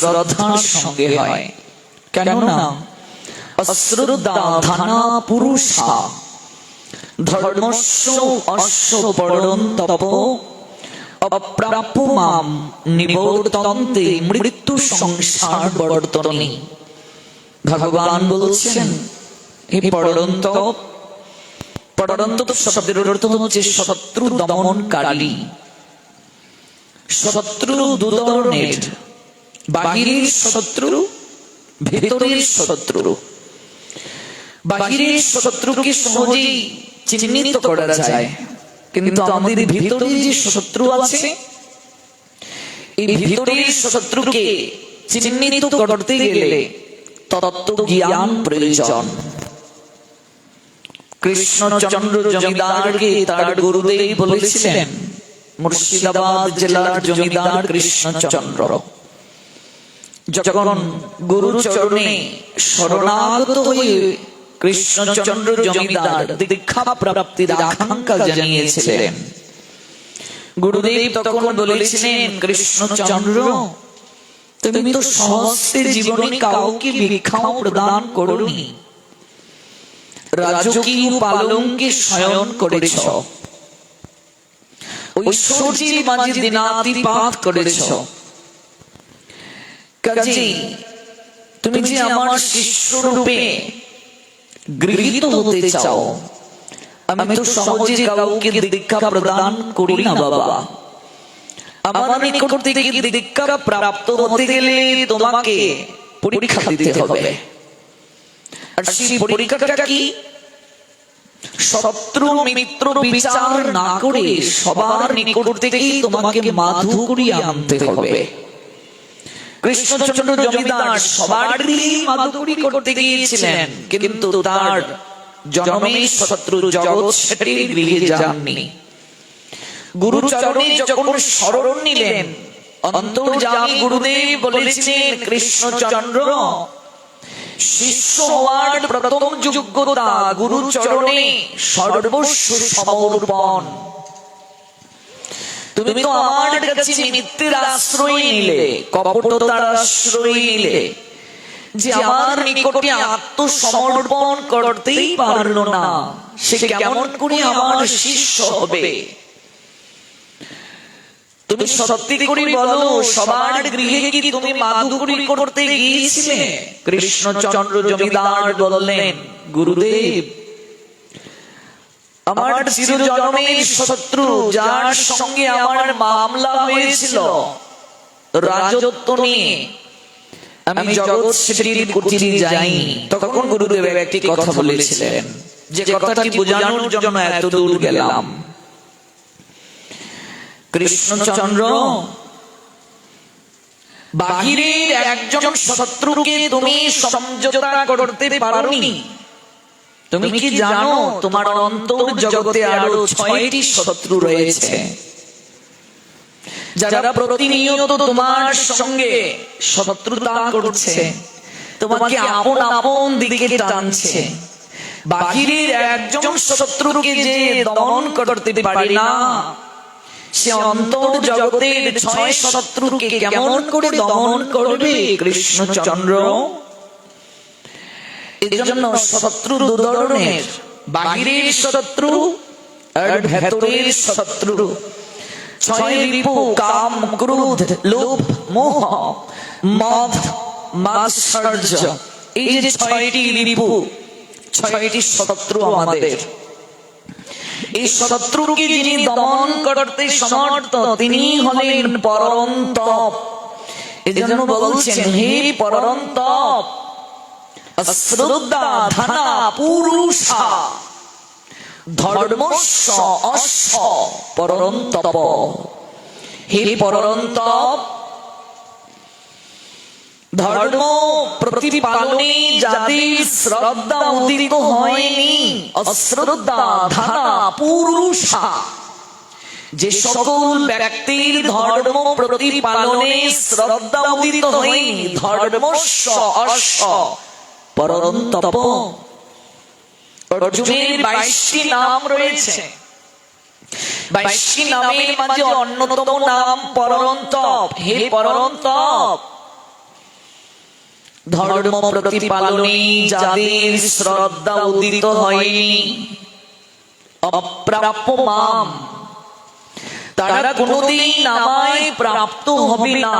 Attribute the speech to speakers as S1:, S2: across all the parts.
S1: শ্রদ্ধার সঙ্গে হয়। কেননা অশ্রদ্ধা ধানা পুরুষা। ধর্মস্য অশ্ব পরম তপ অপ্রাপ্য মাম নিবর্তন্তে মৃত্যু সংসার বর্তনে। ভগবান বলছেন, হে পরন্ত পরন্ত শব্দের অর্থ হচ্ছে শত্রু দমনকারী। শত্রু দুধরনের বাহিরের শত্রু, ভেতরের শত্রু। বাহিরের শত্রুকে সহজেই চিহ্নিত করা যায়। কিন্তু আমাদের ভিতরে যে শত্রু আছে, এই ভিতরের শত্রুকে চিহ্নিত করতে গেলে তত্ত্ব জ্ঞান প্রয়োজন। কৃষ্ণচন্দ্র জমিদারকে তার গুরুদেব বলেছিলেন, মুর্শিদাবাদ জেলার জমিদার কৃষ্ণচন্দ্র। যখন গুরুর চরণে শরণাগত হয়ে কৃষ্ণচন্দ্র জমিদার দীক্ষা প্রাপ্তির আকাঙ্ক্ষা জানিয়েছিলেন। গুরুদেব তখন বলেছিলেন, কৃষ্ণচন্দ্র, তুমি তো সহস্তে জীবনে কাউকে ভিক্ষাও প্রদান করনি। রাজকীয় পালঙ্কে শয়ন করেছ। ঐশ্বর্যের মাঝে দিনাতিপাত করেছ। কাজেই তুমি যে আমার শিষ্য রূপে গৃহীত হতে চাও আমি তো সহজে কাউকে দীক্ষা প্রদান করি না বাবা। আমার নিকট থেকে দীক্ষা প্রাপ্ত হতে গেলে তোমাকে পরীক্ষা দিতে হবে। আর সেই পরীক্ষাটা কি? শত্রু মিত্র বিচার না করে সবার নিকট থেকেই তোমাকে মাধু করিয়ে আনতে হবে। কৃষ্ণচন্দ্র জমিদার সবারই মাধুরী করতে গিয়েছিলেন, কিন্তু তার জন্মে শত্রু জগৎ গৃহে যাননি। গুরুচরণে যখন শরণ নিলেন, অন্তর্যামী গুরুদেব বলেছিলেন, কৃষ্ণচন্দ্র, শিষ্য হওয়ার প্রথম যোগ্যতা গুরুচরণে সর্বস্ব সমর্পণ। তুমি তো আমার কাছে মিথ্যের আশ্রয় নিলে কপটতার আশ্রয় নিলে যে আমার নিকটে আত্মসমর্পণ করতেই পারল না। সে কেমন করে আমার শিষ্য হবে? তুমি সত্যি করে বলো সবার গৃহে কি তুমি মাধুকরি করতে গিয়েছিলে? কৃষ্ণচন্দ্র জমিদার বললেন গুরুদেব আমার চিরজন্মের শত্রু যার সঙ্গে আমার মামলা হয়েছিল। রাজত্ব নিয়ে আমি জগৎ কুটিরে যাইনি। তখন গুরুদেব একটি কথা বলেছিলেন যে কথাটি বোঝানোর জন্য এত দূর গেলাম। কৃষ্ণচন্দ্র বাহিরের একজন শত্রুকে তুমি সমঝোতা করতে পারোনি। তুমি কি জানো তোমার অন্তর জগতে আরও ছয়টি শত্রু রয়েছে? যারা প্রতিনিয়ত তোমার সঙ্গে শত্রুতা করছে। তোমাকে আপন আপন দিকে টানছে। বাহিরের একজন শত্রুকে যে দমন করতে পারে না সে অন্তর জগতের ছয় শত্রুকে কেমন করে দমন করবে? কৃষ্ণচন্দ্র? এজন্য শত্রু দু ধরনের বাহিরের শত্রু, আর ভেতরের শত্রু। ছয় রিপু, কাম, ক্রোধ, লোভ, মোহ, মদ, মাৎসর্য। এই যে ছয়টি রিপু, ছয়টি শত্রু আমাদের। এই শত্রুকে যিনি দমন করতে সমর্থ, তিনি হলেন পরন্তপ এজন্য বলছেন, হে পরন্তপ শ্রদ্ধা ধানা পুরুষা। পরন্তপ। ধর্ম প্রতিপালনে যাদের শ্রদ্ধা উদিত হয়নি, অশ্রদ্ধা ধানা পুরুষা। যে সকল ব্যক্তির ধর্ম প্রতিপালনে শ্রদ্ধা উদিত হয়নি, ধর্মস্ব অশ্ব। পরন্তপ। অর্জুনের বাইশটি নাম রয়েছে। বাইশটি নামের মাঝে অন্যতম নাম হে ধর্ম যাদের শ্রদ্ধা উদিত হয়নি, অপ্রাপ্য মাম, তারা প্রাপ্ত হবে না।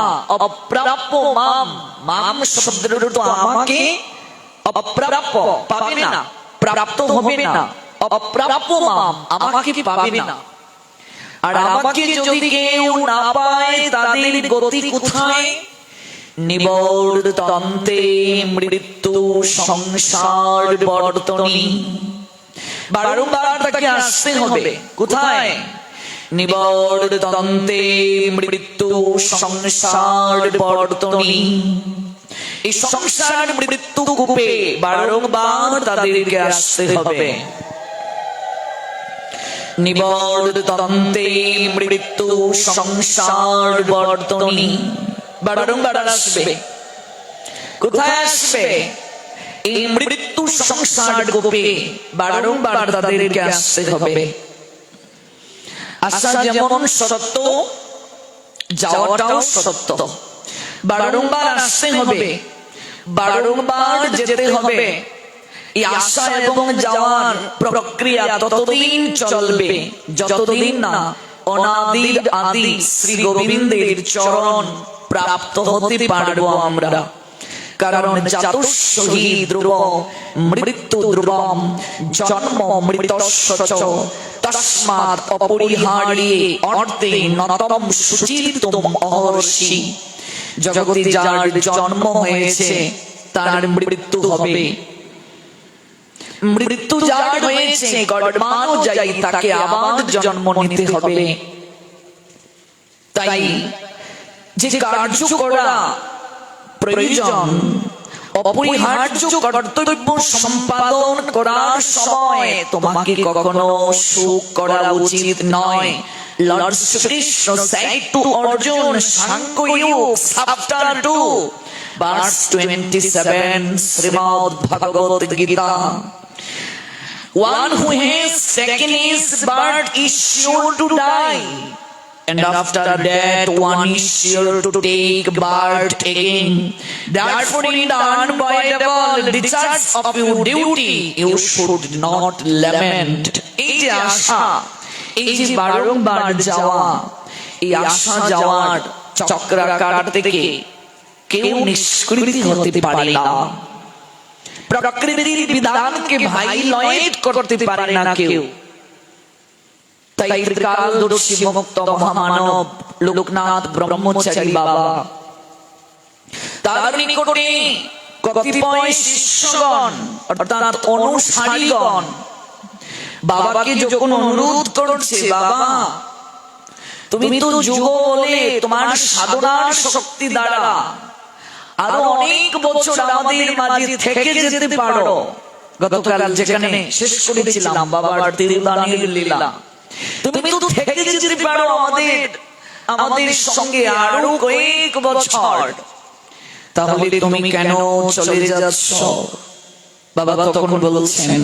S1: অপ্রাপ্য মাম মাম অর্থ আমাকে অপ্রাপ্য পাবে না। প্রাপ্ত হবে না। অপ্রাপ্য মাম, আমাকে পাবে না। আর আমাকে যদি কেউ না পায়, তাদের গতি কোথায়? নিবর্তন্তে মৃত্যু সংসার বর্তনী। বারংবার তাকে আসতে হবে। কোথায়? নিবর্তন্তে মৃত্যু সংসার বর্তনী। এই সংসার মৃত্যু কূপে বারংবার তাদেরকে আসতে হবে। নিবর্তন্তে মৃত্যু সংসার বর্তনী বারংবার আসবে। কোথায় আসবে? এই মৃত্যু সংসার গোপে বারংবার তাদেরকে আসতে হবে। আসা যেমন সত্য, যাওয়াটাও সত্য। বারংবার আসতে হবে। বারংবার যেতে হবে। এই আশা এবং যাওয়ার প্রক্রিয়া ততদিন চলবে। যতদিন না অনাদির আদি শ্রী গোবিন্দের চরণ প্রাপ্ত হতে আমরা। কারণ মৃত্যু জন্ম অর্থে নতম সুচিতম অহর্ষি। জগতে যার জন্ম হয়েছে তার মৃত্যু হবে। মৃত্যু যার হয়েছে গড়মানো যাই তাকে আবার জন্ম নিতে হবে। তাই যে কার্য করা প্রয়োজন অপরিহার্য কর্তব্য সম্পাদন করার সময় তোমাকে কখনো সুখ করা উচিত নয়। Lord Krishna said to Arjun, Shankayuk, chapter 2, verse 27, Srimad Bhagavad Gita. One who has taken his birth is sure to die. And after that, one is sure to take birth again. Therefore, in the unavoidable discharge of your duty, you should not lament. এই যে আশা এই যে বারংবার যাওয়া, এই আসা যাওয়ার চক্রাকার থেকে কেউ নিষ্কৃতি হতে পারে না। প্রকৃতির বিধানকে ভাইলয়েট করতে পারে না কেউ। তাই ত্রিকালদর্শী মুক্ত মহামানব, লোকনাথ ব্রহ্মচারী বাবা, তার নিকটে কতিপয় শিষ্যগণ, অর্থাৎ অনুসারীগণ বাবাকে যখন অনুরোধ করছে বাবা তুমি তো যুগ বলে তোমার সাধনার শক্তি দ্বারা। আরও অনেক বছর আমাদের মাঝে থেকে যেতে পারো। গতকাল যেখানে শেষ করেছিলাম বাবার তিরুদানের লীলা। তুমি তো থেকে যেতে পারো আমাদের আমাদের সঙ্গে আরও কয়েক বছর। তাহলে তুমি কেন চলে যাচ্ছ? বাবা তখন বলছেন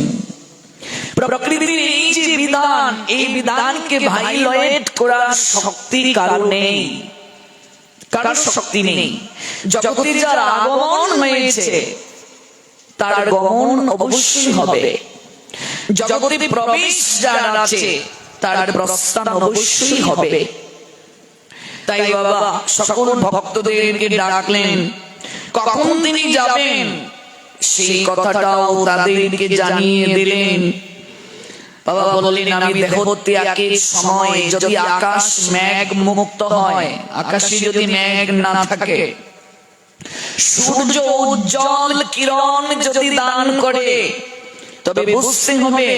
S1: প্রকৃতির এই যে বিধান, এই বিধানকে করার শক্তি কারণে কারোর শক্তি নেই। জগতে যার আগমন হয়েছে, তার গমন অবশ্যই হবে। জগতে প্রবেশ যার আছে, তার প্রস্থান অবশ্যই হবে। তাই বাবা, সকল ভক্তদেরকে ডাকলেন, কখন তিনি যাবেন? সেই কথাটাও তাদেরকে জানিয়ে দিলেন। বাবা বললেন আমি দেহতে একের সময় যদি আকাশ মেঘ মুক্ত হয় আকাশে যদি মেঘ না থাকে সূর্য উজ্জ্বল কিরণ যদি দান করে তবে বুঝতে হবে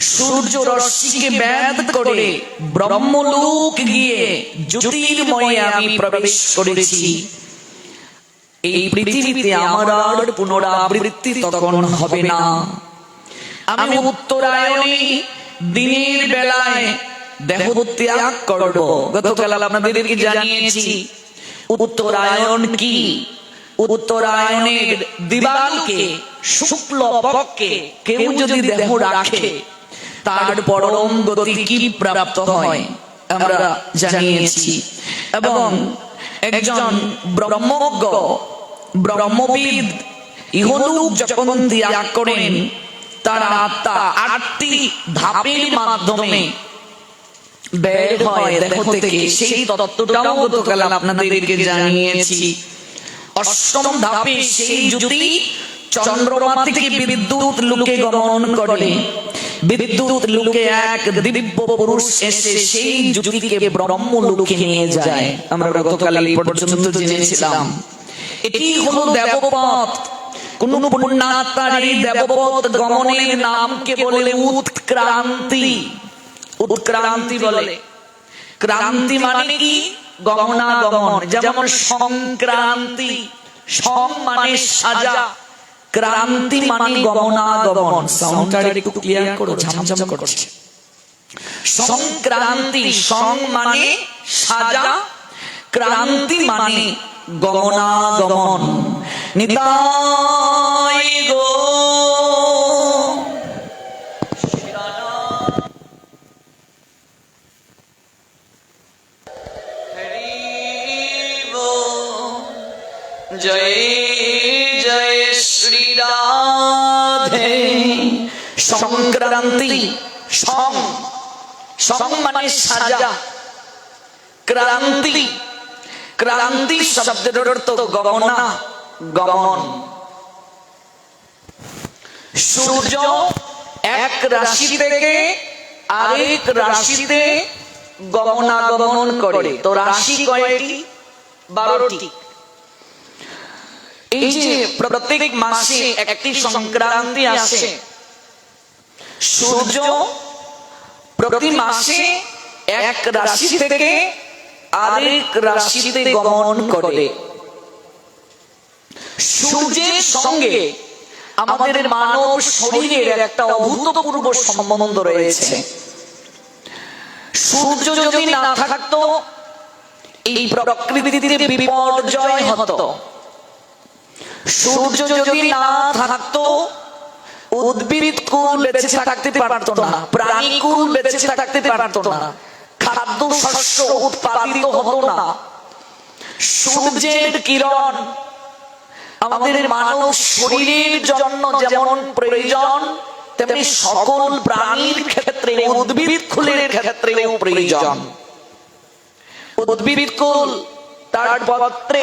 S1: সূর্য রশ্মিকে ব্যাদ করে ব্রহ্মলোক গিয়ে জ্যোতির্ময়ে আমি প্রবেশ করেছি। এই পৃথিবীতে আমার আর পুনরাবৃত্তি তখন হবে না। আমি উত্তরায়ণে দিনের বেলায় দেহ ত্যাগ করব। গতকাল আপনাদেরকে জানিয়েছি উত্তরায়ণ কি? উত্তরায়ণের দিবালকে শুক্ল পক্ষে কেউ যদি দেহ রাখে তার পরম গতি কি প্রাপ্ত হয়? আমরা জানিয়েছি। এবং একজন ব্রহ্মজ্ঞ ব্রহ্মবিদ ইহলোক যখন ত্যাগ করেন তার আত্মা আটটি ধাপের মাধ্যমে বের হয়। দেহ থেকে সেই তত্ত্বটাও গতকাল আপনাদেরকে জানিয়েছি। অষ্টম ধাপে সেই জ্যোতি চন্দ্রমা থেকে বিদ্যুৎ লোকে গমন করে। বিদ্যুৎ লোকে এক দিব্য পুরুষ এসে সেই জ্যোতিকে ব্রহ্ম লোকে নিয়ে যায়। আমরা গতকাল এই পর্যন্ত জেনেছিলাম। এটি হলো দেবপথ কোন পুণ্যাত্মার দেবপথ গমনের নামকে বলে উৎক্রান্তি। উৎক্রান্তি বলে। ক্রান্তি মানে কি? গমনাগমন। যেমন সংক্রান্তি। সং মানে সাজা। ক্রান্তি মানে গমনাগমন। সাউন্ডটা একটু ক্লিয়ার করো ঝামঝাম করছে। সংক্রান্তি। সং মানে সাজা। ক্রান্তি মানে গমনাগমন। নিতাই গো। জয় জয় শ্রী রাধে। সংক্রান্তি সং। সং মানে সাজা। ক্রান্তি ক্রান্তি শব্দের অর্থ গমনা, গমন। সূর্য এক রাশি থেকে আরেক রাশিতে গমনাগমন করে। তো রাশি কয়টি? বারোটি। এই যে প্রত্যেক মাসে একটি সংক্রান্তি আসে, সূর্য প্রতি মাসে এক রাশি থেকে আরেক রাশিতে গমন করে। সূর্যের সঙ্গে আমাদের মানব শরীরের একটা অভূতপূর্ব সম্বন্ধ রয়েছে। সূর্য যদি না থাকতো, এই প্রকৃতিতে বিপর্যয় হতো। সূর্য যদি না থাকতো, উদ্ভিদ কুল বেঁচে থাকতে পারতো না, প্রাণী কুল বেঁচে থাকতে পারতো না। খাদ্য শস্য উৎপাদিত হতো না। সূর্যের কিরণ আমাদের মানব শরীরের জন্য যেমন প্রয়োজন, তেমনি সকল প্রাণীর ক্ষেত্রে উদ্ভিদ কুলের ক্ষেত্রেও প্রয়োজন। উদ্ভিদ কুল তার পত্রে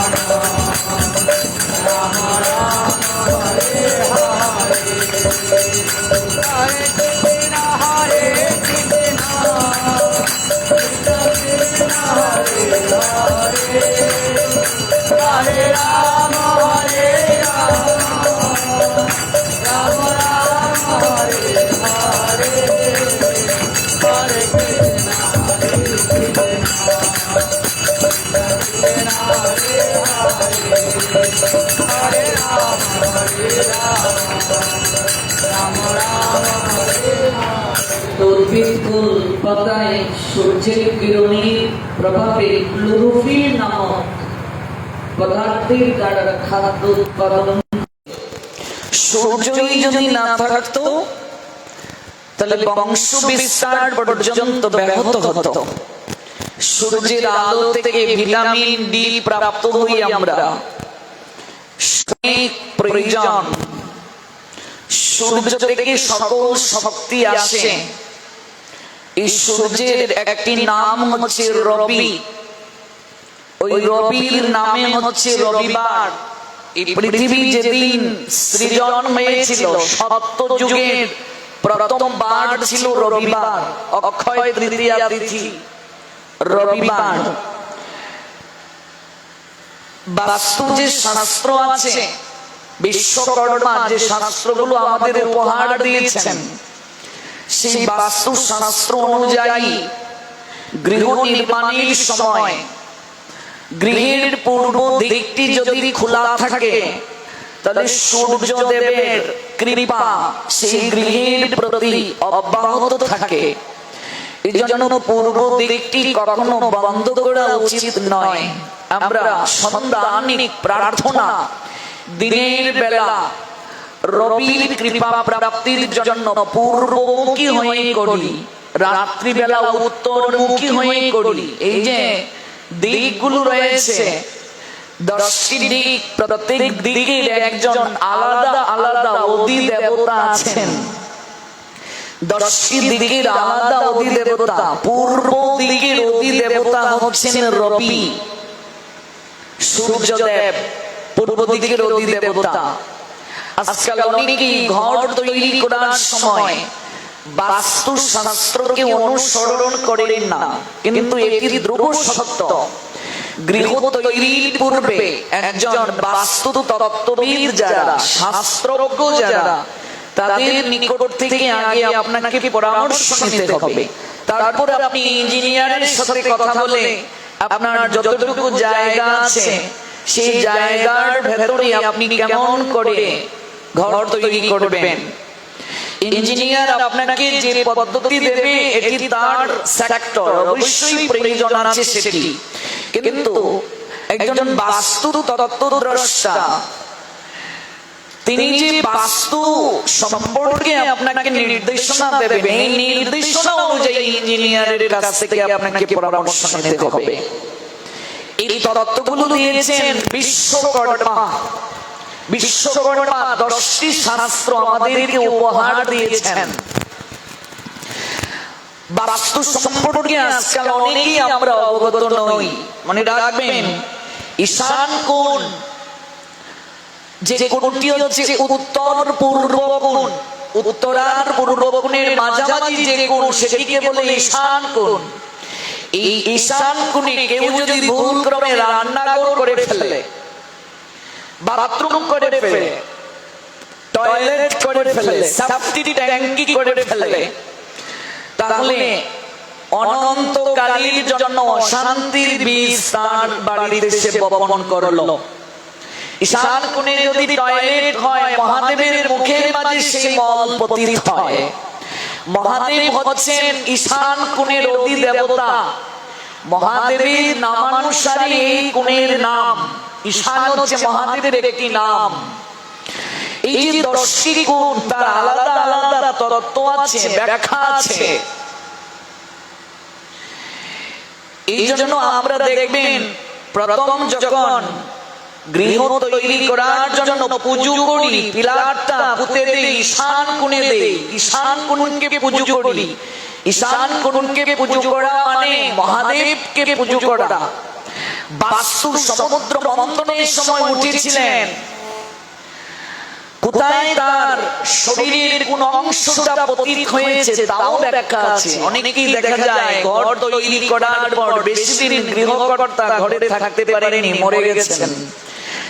S1: উদ্ভিদকুল পাতায় সূর্যের কিরণের প্রভাবে ক্লোরোফিল নামক পদার্থের দ্বারা খাদ্য উৎপাদন সূর্যই যদি না থাকতো, তাহলে বংশ বিস্তার পর্যন্ত ব্যাহত হতো। সূর্যের আলো থেকে ভিটামিন ডি প্রাপ্ত হই আমরা। অনেক প্রয়োজন। সূর্য থেকে সকল শক্তি আসে। এই সূর্যের একটি নাম হচ্ছে রবি। ওই রবির নামে হচ্ছে রবিবার। এই পৃথিবী যেদিন সৃজন হয়েছিল সত্য যুগের প্রথম বার ছিল রবিবার, অক্ষয় তৃতীয়া তিথি। রবিবার। বাস্তু যে শাস্ত্র আছে বিশ্বকর্মা যে শাস্ত্রগুলো আমাদের উপহার দিয়েছেন সেই বাস্তু শাস্ত্র অনুযায়ী গৃহ নির্মাণের সময় গৃহের পূর্ব দিকটি যদি খোলা থাকে তাহলে সূর্য দেবের কৃপা সেই গৃহের প্রতি অব্যাহত থাকে। এই জন্য পূর্ব দিকটি কখনো বন্ধ করা উচিত নয়। আমরা সন্ধানিক প্রার্থনা, দিনের বেলা রবির কৃপা প্রাপ্তির জন্য পূর্বমুখী হয়ে করি, রাত্রিবেলা উত্তরমুখী হয়ে করি। এই যে দিকগুলো রয়েছে, দশটি দিক, প্রত্যেক দিকের একজন আলাদা আলাদা অধি দেবতা আছেন। দশটি দিকের আলাদা অধি দেবতা পূর্ব দিকের অধি দেবতা হচ্ছেন রবি। সূর্যদেব পূর্ব অধি দেবতা। আজকাল অনেকেই ঘর তৈরি করার সময় বাস্তু শাস্ত্রকে অনুসরণ করেন না, কিন্তু সত্য। গৃহ তৈরির পূর্বে একজন বাস্তু তত্ত্ববিদ যারা, শাস্ত্রজ্ঞ যারা, তাদের নিকট থেকে আগে আপনাকে পরামর্শ নিতে হবে। তারপর আপনি ইঞ্জিনিয়ারের সাথে কথা বলে আপনার যতটুকু জায়গা আছে, সেই জায়গার ভেতরে আপনি কেমন করে ঘর তৈরি করবেন। ইঞ্জিনিয়ার আপনাকে যে পদ্ধতি দেবে, এটি তার সেক্টর অবশ্যই প্রয়োজন আছে সেটি। কিন্তু একজন বাস্তু তত্ত্বদ্রষ্টা তিনি যে বাস্তু সম্পর্কে আপনাকে নির্দেশনা দেবেন এই নির্দেশনা অনুযায়ী ইঞ্জিনিয়ারের কাছ থেকে আপনাকে পরামর্শ নিতে হবে। এই তত্ত্বগুলো দিয়েছেন বিশ্বকর্মা। বিশ্বকর্মা দশটি শাস্ত্র আমাদেরকে উপহার দিয়েছেন। বাস্তু সম্পর্কে আজকাল অনেকেই আমরা অবগত নই। মনে রাখবেন ঈশান কোণ যে কোণটি হচ্ছে উত্তর পূর্ব কোণ? উত্তরার পূর্ব কোণের মাঝামাঝি যে কোণ সেটিকে বলে ঈশান কোণ। এই ঈশান কোণে কেউ যদি ভুল ক্রমে রান্নাঘর করে ফেলে বাথরুম করে ফেলে টয়লেট করে ফেলে সেফটি ট্যাঙ্কি করে ফেলে তাহলে অনন্তকালীর জন্য অশান্তির বীজ তার বাড়িতে সে বপন করল। ঈশান কোণে যদি টয়লেট হয়, মহাদেবের মুখের মাঝে সেই মল পতিত হয়। মহাদেব হচ্ছেন ঈশান কোণের দেবতা। মহাদেবের নামানুসারে এই কোণের নাম, ঈশান হচ্ছে মহাদেবের একটি নাম। এই যে দশটি তার আলাদা আলাদা তত্ত্ব আছে, ব্যাখ্যা আছে। এই জন্য আমরা দেখবেন, প্রথম যখন গৃহ তৈরি করার জন্য পুজো করি পিলারটা পুঁতে দেই, ঈশান কোণে দেই, ঈশান কোণকে পুজো করি। ঈশান কোণকে পুজো করা মানে মহাদেবকে পুজো করা। সমুদ্র সময় উঠেছিলেন। কোথায় তার শরীরের কোন অংশটা পতিত হয়েছে তাও আছে। অনেকেই দেখা যায় ঘর তৈরি করার পর বেশি দিন গৃহকর্তা ঘরে থাকতে পারেনি মরে গেছেন।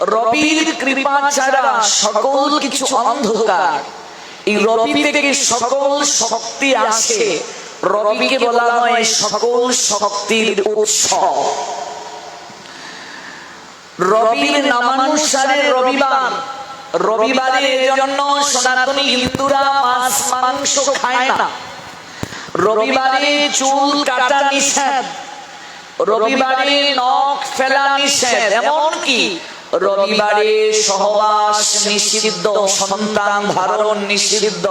S1: রবির কৃপা ছাড়া সকল কিছু অন্ধকার। এই রবি থেকে সকল শক্তি আসে। রবিকে বলা হয় সকল শক্তির উৎস। রবির নামানুসারে রবিবার। রবিবারে জন্য সনাতনী হিন্দুরা মাছ, মাংস খায় না। রবিবারে চুল কাটা নিষেধ। রবিবারে নখ ফেলা নিষেধ। এমনকি রবিবারে সহবাস নিষিদ্ধ, সন্তান ধারণ নিষিদ্ধ।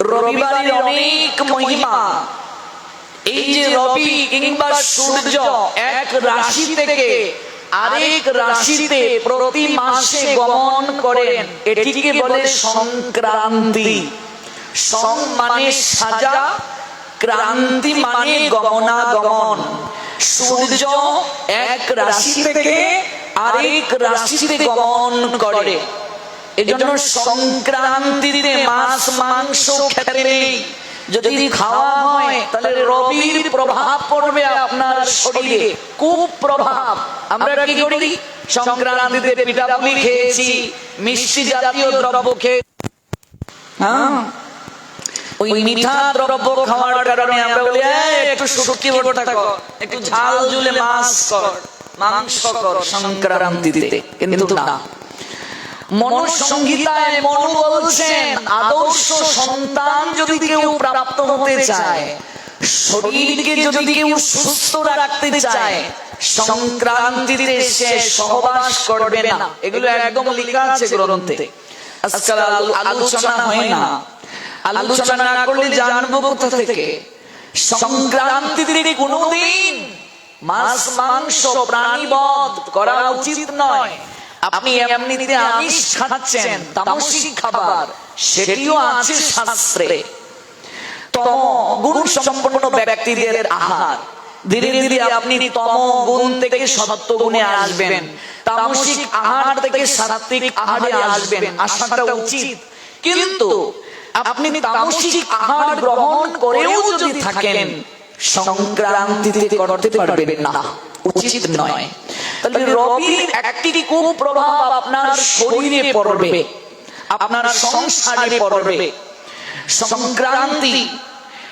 S1: রবিবারের অনেক মহিমা। এই যে রবি কিংবা সূর্য এক রাশি থেকে আরেক রাশিতে প্রতি মাসে গমন করেন, এটিকে বলে সংক্রান্তি। সং মানে সাজা, ক্রান্তি মানে গমনাগমন। সূর্য এক রাশি থেকে আরেক রাশিতে গমন করে। এজন্য সংক্রান্তিতে মাছ, মাংস খেতে যদি খাওয়া হয়, তাহলে রবির প্রভাব পড়বে আপনার শরীরে। খুব প্রভাব। আমরা কি করি? সংক্রান্তিতে পিঠাপুলি খেয়েছি, মিষ্টি জাতীয় দ্রব্য খেয়ে হ্যাঁ। ওই মিঠা দ্রব্য খাওয়ার কারণে আমরা বলি একটু একটু ঝাল মাছ কর, মাংস কর সংক্রান্তিতে। কিন্তু না। মনু বলছেন, আদর্শ সন্তান যদি কেউ প্রাপ্ত হতে চায়, শরীরকে যদি কেউ সুস্থ রাখতে চায়, সংক্রান্তিতে সে সহবাস করবে না। এগুলো একদম লেখা আছে গ্রন্থে। আজকাল আলোচনা হয় না। আলোচনা না করলে জানব কোথা থেকে? সংক্রান্তিতে কোনোদিন মাছ, মাংস প্রাণীবধ করা উচিত নয়। আপনি এমনিতে আমিষ খাচ্ছেন, তামসিক খাবার, সেটিও আছে শাস্ত্রে। তম গুণ সম্পন্ন ব্যক্তিদের আহার। ধীরে ধীরে আপনি তম গুণ থেকে সত্য গুণে আসবেন। তামসিক আহার থেকে সাত্বিক আহারে আসবেন। আসাটা উচিত। কিন্তু আপনি তামসিক আহার গ্রহণ করেও যদি থাকেন সংক্রান্তিতে করতে পারবেন না। উচিত নয়। তাহলে রবির একটি কুপ্রভাব আপনার শরীরে পড়বে। আপনার সংসারে পড়বে। সংক্রান্তি।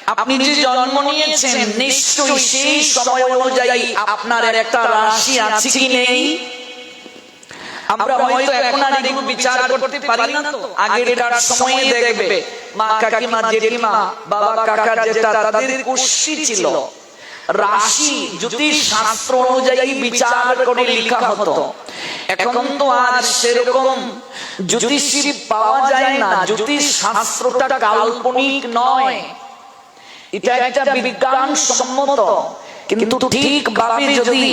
S1: আপনি যে জন্ম নিয়েছেন নিশ্চয়ই সেই সময় অনুযায়ী আপনার একটা রাশি আছে কি নেই? আমরা হয়তো এখন আর এগুলো বিচার করতে পারি না তো। আগের এটার সময়ে দেখবে মা কাকিমা জেঠিমা বাবা কাকা যেটা তাদের কুষ্টি ছিল। রাশি জ্যোতিষ শাস্ত্র অনুযায়ী বিচার করে লেখা হতো। এখন তো আর সেরকম জ্যোতিষী পাওয়া যায় না। জ্যোতিষ শাস্ত্রটা কাল্পনিক নয়। এটা একটা বিজ্ঞান সম্মত কিন্তু ঠিক ভাবে যদি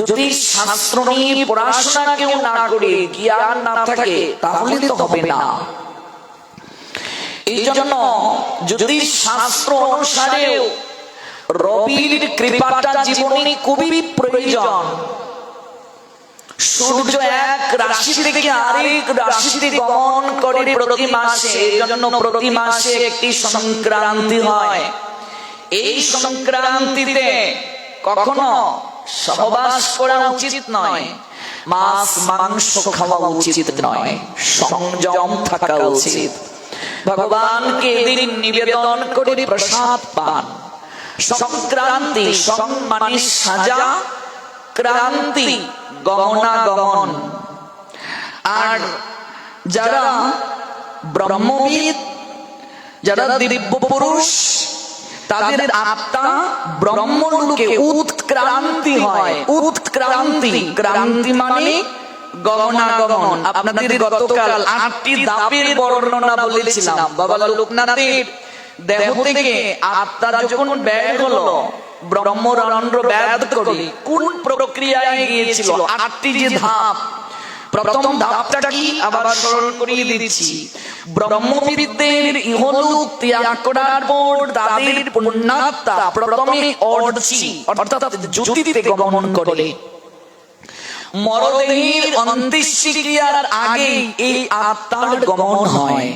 S1: যদি শাস্ত্র নিয়ে পড়াশোনা কেউ না করে, জ্ঞান না থাকে, তাহলে তো হবে না। এই জন্য যদি শাস্ত্র অনুসারেও রবির কৃপাটা জীবনে খুবই প্রয়োজন, সূর্য এক রাশি থেকে আরেক রাশিতে গমন করে প্রতি মাসে জন্য প্রতি মাসে একটি সংক্রান্তি হয়। এই সংক্রান্তিতে কখনো সহবাস করা উচিত নয়, মাছ, মাংস খাওয়া উচিত নয়, সংযম থাকা উচিত। ভগবানকে এদিন নিবেদন করে প্রসাদ পান। সংক্রান্তি সং মানে সাজা, ক্রান্তি, গমনাগমন। আর যারা ব্রহ্মবিদ, যারা দিব্য পুরুষ তাদের আত্মা ব্রহ্মলোকে উৎক্রান্তি হয়। উৎক্রান্তি। ক্রান্তি মানে গমনাগমন আপনাদের গতকাল আটটি দাপের বর্ণনা বলেছিলাম। বাবা লোকনাথের দেহ থেকে আত্মা যখন ব্যয় হলো ব্রহ্মরন্ধ্র ব্যাধ করে কোন প্রক্রিয়ায় গিয়েছিল? আটটি যে ধাপ প্রথম ধাপটা কি? আবার স্মরণ করিয়ে দিচ্ছি। ব্রহ্মবিদদের ইহলোক ত্যাগ করার পর তাদের পুণ্যাত্মা প্রথমে অর্চি অর্থাৎ জ্যোতিতে গমন করে। মরদেহের আগে এই আত্মার গমন হয়।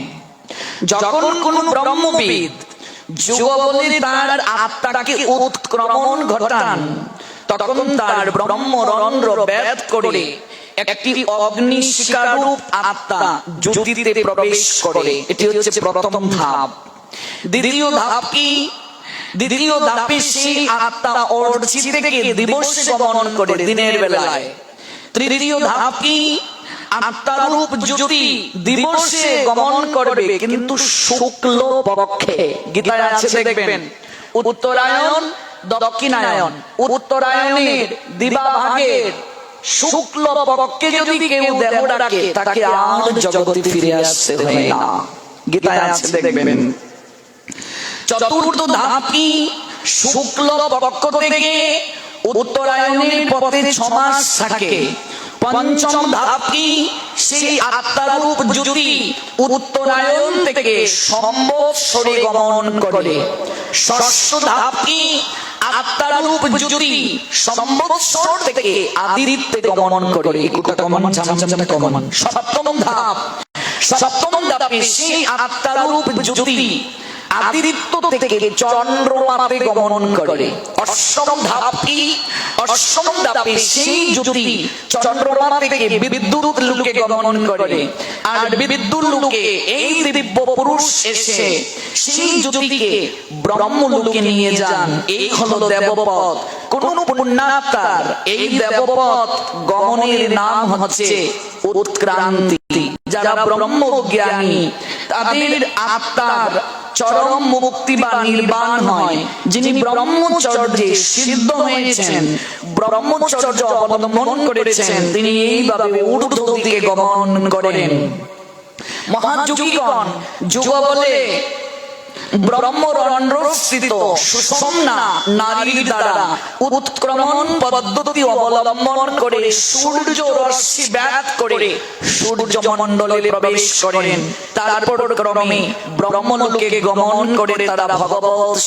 S1: যখন কোন ব্রহ্মবিদ যুগ বলে তার আত্মাটাকে উৎক্রমণ ঘটান, তখন তার ব্রহ্মরন্ধ্র ব্যাধ করে একটি অগ্নিশিকারূপ আত্মা জ্যোতিতে প্রবেশ করে। এটি হচ্ছে প্রথম ধাপ। দ্বিতীয় ধাপ কি? দ্বিতীয় ধাপে সেই আত্মা থেকে দিবসে গমন করে দিনের বেলায়। তৃতীয় ধাপ কি? আত্মারূপ দিবসে গমন করবে, কিন্তু শুক্ল পক্ষে। গীতায় আছে দেখবেন, উত্তরায়ণ উত্তরায়ণের দিবাভাগের শুক্ল পক্ষে যদি কেউ দেহ ডাকে তাকে আর জগতে ফিরে আসতে হয় না। গীতায় আছে দেখবেন। চতুর্থ ধাপ কি শুক্ল পক্ষ থেকে উত্তরায়ণের পথে ছমাস থাকে। পঞ্চম ধাপ কি সেই আত্মারূপ জ্যোতি উত্তরায়ণ থেকে সম্বৎসরে গমন করে। ষষ্ঠ ধাপ কি জ্যোতি থেকে গমন করে। গমন গমন সপ্তম ধাপ। সপ্তম ধাপে সেই আত্মারূপ জ্যোতি আদিরিত্ব থেকে চন্দ্রমাপে গমন করে। অষ্টম অষ্টম সেই চন্দ্রমা থেকে বিদ্যুৎ লোকে গমন করে। আর বিদ্যুৎ লোকে এই দিব্য পুরুষ এসে সেই ব্রহ্ম লোকে নিয়ে যান। এই দেবপথ। কোন এই দেবপথ গমনের নাম হচ্ছে উৎক্রান্তি। যারা ব্রহ্ম জ্ঞানী তাদের আত্মার চরম মুক্তি বা নির্বাণ হয়, যিনি ব্রহ্মচর্যে সিদ্ধ হয়েছেন, ব্রহ্মচর্য অবলম্বন করেছেন, তিনি এইভাবে ঊর্ধ্ব দিকে গমন করেন। মহাযুগীগণ যুগ বলে ব্রহ্মরণ্যস্থিত সুষমনা নারীর গমন করে তারা ভগবত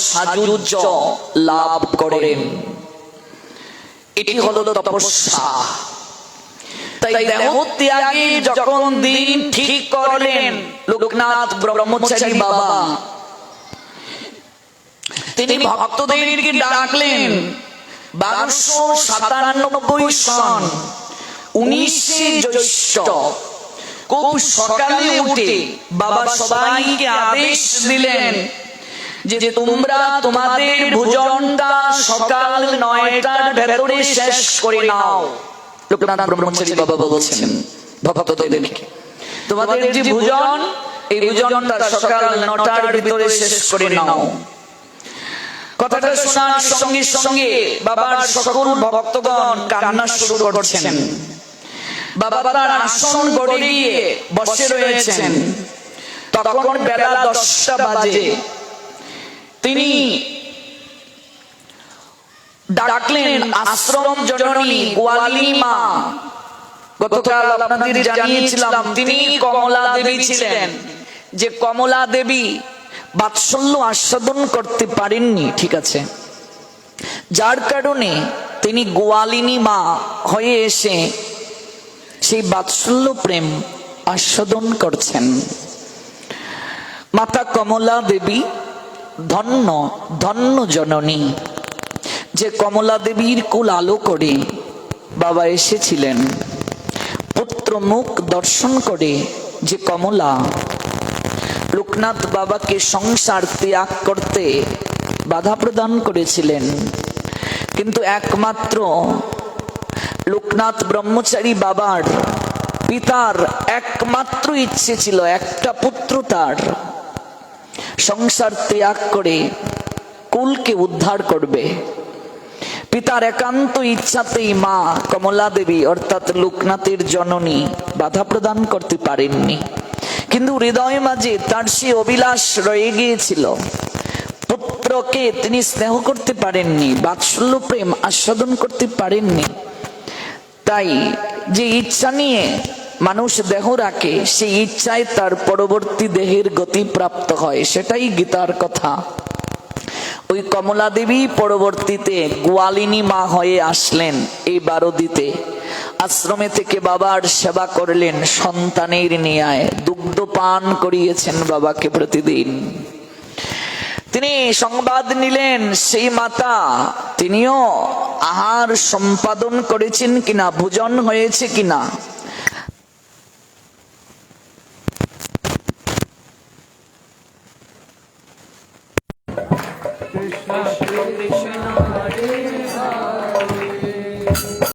S1: লাভ করেন। এটি হলো তপস্যা। তাই দেহ যখন দিন ঠিক করলেন, লোকনাথ ব্রহ্মচারী বাবা তিনি ভক্তদেরকে ডাকলেন, বারোশো সাতানব্বই সন, উনিশে জ্যৈষ্ঠ। খুব সকালে উঠে বাবা সবাইকে আদেশ দিলেন যে তোমরা তোমাদের ভোজনটা সকাল নয়টার ভেতরে শেষ করে নাও। লোকনাথ ব্রহ্মচারী বাবা বলছেন, ভক্তদেরকে, তোমাদের যে ভোজন, এই ভোজনটা সকাল নটার ভিতরে শেষ করে নাও। কথাটা শোনার সঙ্গে সঙ্গে বাবার সকল ভক্তগণ কান্না শুরু করছেন। বাবা তার আসন গড়ে গিয়ে বসে রয়েছেন। তখন বেলা দশটা বাজে। তিনি ডাকলেন আশ্রম জননী গোয়ালি মা। গতকাল আপনাদের জানিয়েছিলাম তিনি কমলা দেবী ছিলেন। যে কমলা দেবী বাৎসল্য আস্বাদন করতে পারেননি, ঠিক আছে। যার কারণে তিনি গোয়ালিনী মা হয়ে এসে সেই বাৎসল্য প্রেম আস্বাদন করছেন। মাতা কমলা দেবী ধন্য ধন্য জননী, যে কমলা দেবীর কুল আলো করে বাবা এসেছিলেন। পুত্র মুখ দর্শন করে যে কমলা লোকনাথ বাবাকে সংসার ত্যাগ করতে বাধা প্রদান করেছিলেন। কিন্তু একমাত্র লোকনাথ ব্রহ্মচারী বাবার পিতার একমাত্র ইচ্ছে ছিল, একটা পুত্র তার, সংসার ত্যাগ করে কুলকে উদ্ধার করবে। পিতার একান্ত ইচ্ছাতেই মা কমলা দেবী অর্থাৎ লোকনাথের জননী, বাধা প্রদান করতে পারেননি। কিন্তু হৃদয় মাঝে তার সে অভিলাষ রয়ে গিয়েছিল। পুত্রকে তিনি স্নেহ করতে পারেননি, বাৎসল্য প্রেম আস্বাদন করতে পারেননি। তাই যে ইচ্ছা নিয়ে মানুষ দেহ রাখে, সেই ইচ্ছায় তার পরবর্তী দেহের গতি প্রাপ্ত হয়, সেটাই গীতার কথা। ওই কমলা দেবী পরবর্তীতে গোয়ালিনী মা হয়ে আসলেন এই বারোদিতে। আশ্রমে থেকে বাবার সেবা করলেন, সন্তানের নিয়ায় দুগ্ধ পান করিয়েছেন বাবাকে প্রতিদিন। তিনি সংবাদ নিলেন, সেই মাতা তিনিও আহার সম্পাদন করেছেন কিনা, ভোজন হয়েছে কিনা।